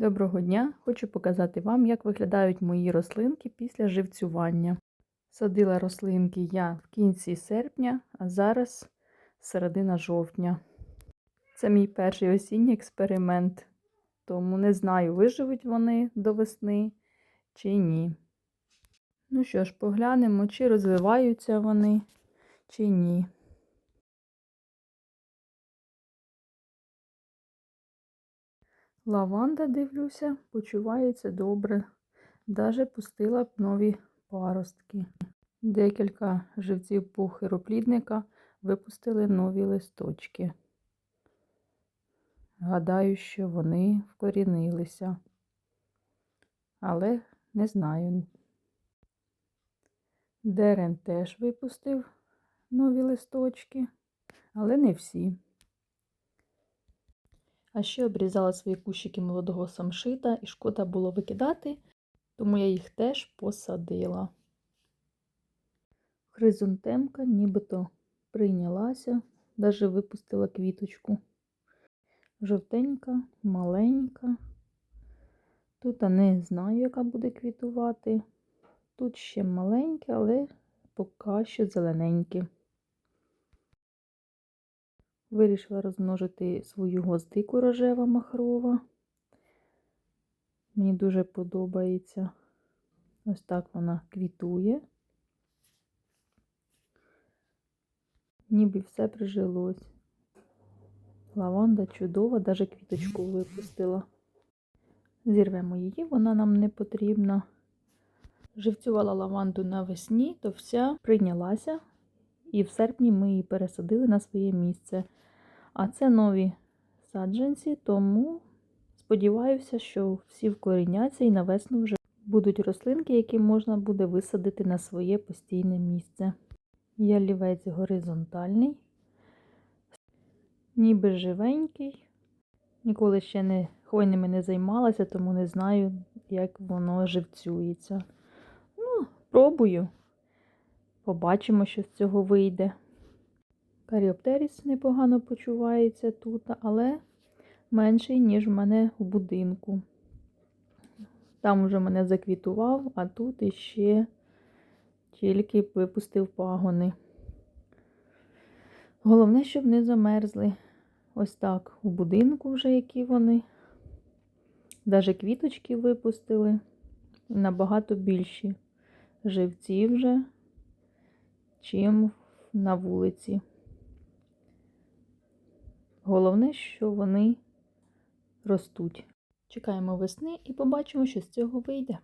Доброго дня! Хочу показати вам, як виглядають мої рослинки після живцювання. Садила рослинки я в кінці серпня, а зараз середина жовтня. Це мій перший осінній експеримент, тому не знаю, виживуть вони до весни чи ні. Ну що ж, поглянемо, чи розвиваються вони, чи ні. Лаванда, дивлюся, почувається добре. Даже пустила б нові паростки. Декілька живців пухироплідника випустили нові листочки. Гадаю, що вони вкорінилися. Але не знаю. Дерен теж випустив нові листочки, але не всі. А ще обрізала свої кущики молодого самшита і шкода було викидати, тому я їх теж посадила. Хризантемка нібито прийнялася, навіть випустила квіточку. Жовтенька, маленька. Тут я не знаю, яка буде квітувати. Тут ще маленьке, але поки що зелененьке. Вирішила розмножити свою гвоздику рожева махрова. Мені дуже подобається. Ось так вона квітує. Ніби все прижилось. Лаванда чудова, навіть квіточку випустила. Зірвемо її, вона нам не потрібна. Живцювала лаванду навесні, то вся прийнялася, і в серпні ми її пересадили на своє місце. А це нові саджанці, тому сподіваюся, що всі вкоріняться і на весну вже будуть рослинки, які можна буде висадити на своє постійне місце. Ялівець горизонтальний, ніби живенький. Ніколи ще не хвойними не займалася, тому не знаю, як воно живцюється. Ну, пробую. Побачимо, що з цього вийде. Каріоптеріс непогано почувається тут, але менший, ніж в мене в будинку. Там вже мене заквітував, а тут іще тільки випустив пагони. Головне, щоб не замерзли. Ось так у будинку вже які вони. Даже квіточки випустили. Набагато більші живці вже, чим на вулиці. Головне, що вони ростуть. Чекаємо весни і побачимо, що з цього вийде.